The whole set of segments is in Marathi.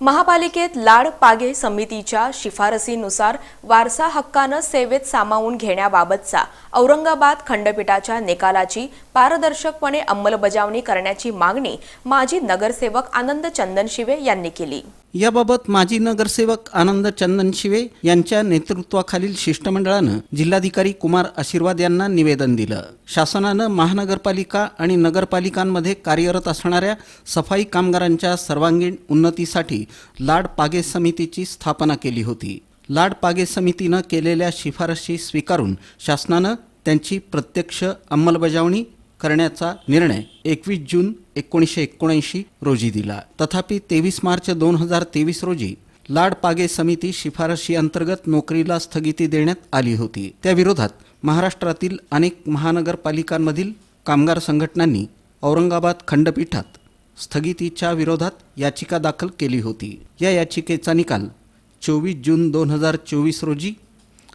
महापालिकेत लाड पागे समितीच्या शिफारसीनुसार वारसा हक्कानं सेवेत सामावून घेण्याबाबतचा औरंगाबाद खंडपीठाच्या निकालाची पारदर्शकपणे अंमलबजावणी करण्याची मागणी माजी नगरसेवक आनंद चंदनशिवे यांनी केली. याबाबत माजी नगरसेवक आनंद चंदन शिवे यांच्या नेतृत्वाखालील शिष्टमंडळानं जिल्हाधिकारी कुमार आशीर्वाद यांना निवेदन दिलं. शासनानं महानगरपालिका आणि नगरपालिकांमध्ये कार्यरत असणाऱ्या सफाई कामगारांच्या सर्वांगीण उन्नतीसाठी लाड पागे समितीची स्थापना केली होती. लाड पागे समितीनं केलेल्या शिफारशी स्वीकारून शासनानं त्यांची प्रत्यक्ष अंमलबजावणी करण्याचा निर्णय एकवीस जून एकोणीसशे एकोणऐंशी रोजी दिला. तथापि तेवीस मार्च दोन हजार तेवीस रोजी लाड पागे समिती शिफारशी अंतर्गत नोकरीला स्थगिती देण्यात आली होती. त्याविरोधात महाराष्ट्रातील अनेक महानगरपालिकांमधील कामगार संघटनांनी औरंगाबाद खंडपीठात स्थगितीच्या विरोधात याचिका दाखल केली होती. या याचिकेचा निकाल चोवीस जून दोन हजार चोवीस रोजी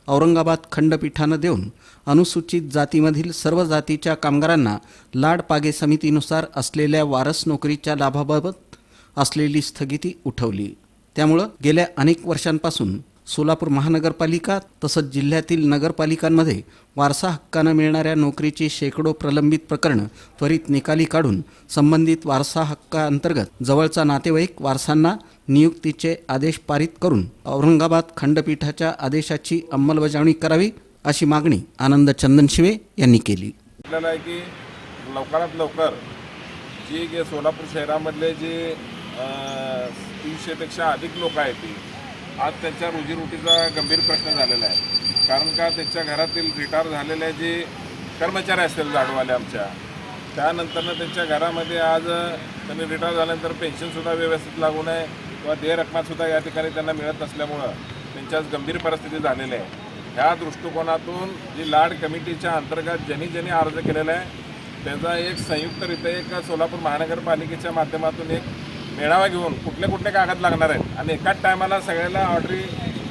औरंगाबाद खंडपीठानं देऊन अनुसूचित जातीमधील सर्व जातीच्या कामगारांना लाड पागे समितीनुसार असलेल्या वारस नोकरीच्या लाभाबाबत असलेली स्थगिती उठवली. त्यामुळं गेल्या अनेक वर्षांपासून सोलापूर महानगरपालिका तसंच जिल्ह्यातील नगरपालिकांमध्ये वारसा हक्कानं मिळणाऱ्या नोकरीची शेकडो प्रलंबित प्रकरणं त्वरित निकाली काढून संबंधित वारसा हक्काअंतर्गत जवळचा नातेवाईक वारसांना नियुक्तीचे आदेश पारित करून औरंगाबाद खंडपीठाच्या आदेशाची अंमलबजावणी करावी अशी मागणी आनंद चंदनशिवे यांनी केली. आपल्याला आहे की लवकरात लवकर जी जे सोलापूर शहरामधले जे तीनशेपेक्षा अधिक लोक आहेत ती आज त्यांच्या रोजीरोटीचा गंभीर प्रश्न झालेला आहे. कारण का त्यांच्या घरातील रिटायर झालेले जे कर्मचारी असतील जाडवाले आमच्या त्यानंतरनं त्यांच्या घरामध्ये आज त्यांनी रिटायर झाल्यानंतर पेन्शनसुद्धा व्यवस्थित लागू नये किंवा देय रकमासुद्धा या ठिकाणी त्यांना मिळत नसल्यामुळं त्यांच्याच आज गंभीर परिस्थिती झालेली आहे. ह्या दृष्टिकोनातून जी लाड कमिटीच्या अंतर्गत ज्यांनी ज्यांनी अर्ज केलेला आहे त्याचा एक संयुक्तरित्या एक सोलापूर महानगरपालिकेच्या माध्यमातून एक मेळावा घेऊन कुठले कुठले कागद लागणार आहेत आणि एकाच टायमाला सगळ्याला ऑर्डरी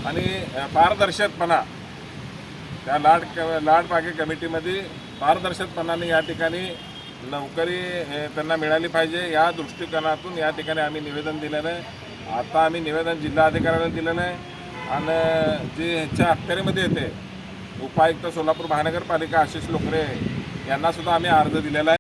आणि पारदर्शकपणा त्या लाड क लाडपागी कमिटीमध्ये पारदर्शकपणाने या ठिकाणी नोकरी त्यांना मिळाली पाहिजे. या दृष्टिकोनातून या ठिकाणी आम्ही निवेदन दिलेलं आहे. आता आम्ही निवेदन जिल्हाधिकाऱ्यांना दिलं नाही आणि जे ह्याच्या अखत्यारीमध्ये येते उपायुक्त सोलापूर महानगरपालिका आशिष लोकरे यांनासुद्धा आम्ही अर्ज दिलेला आहे.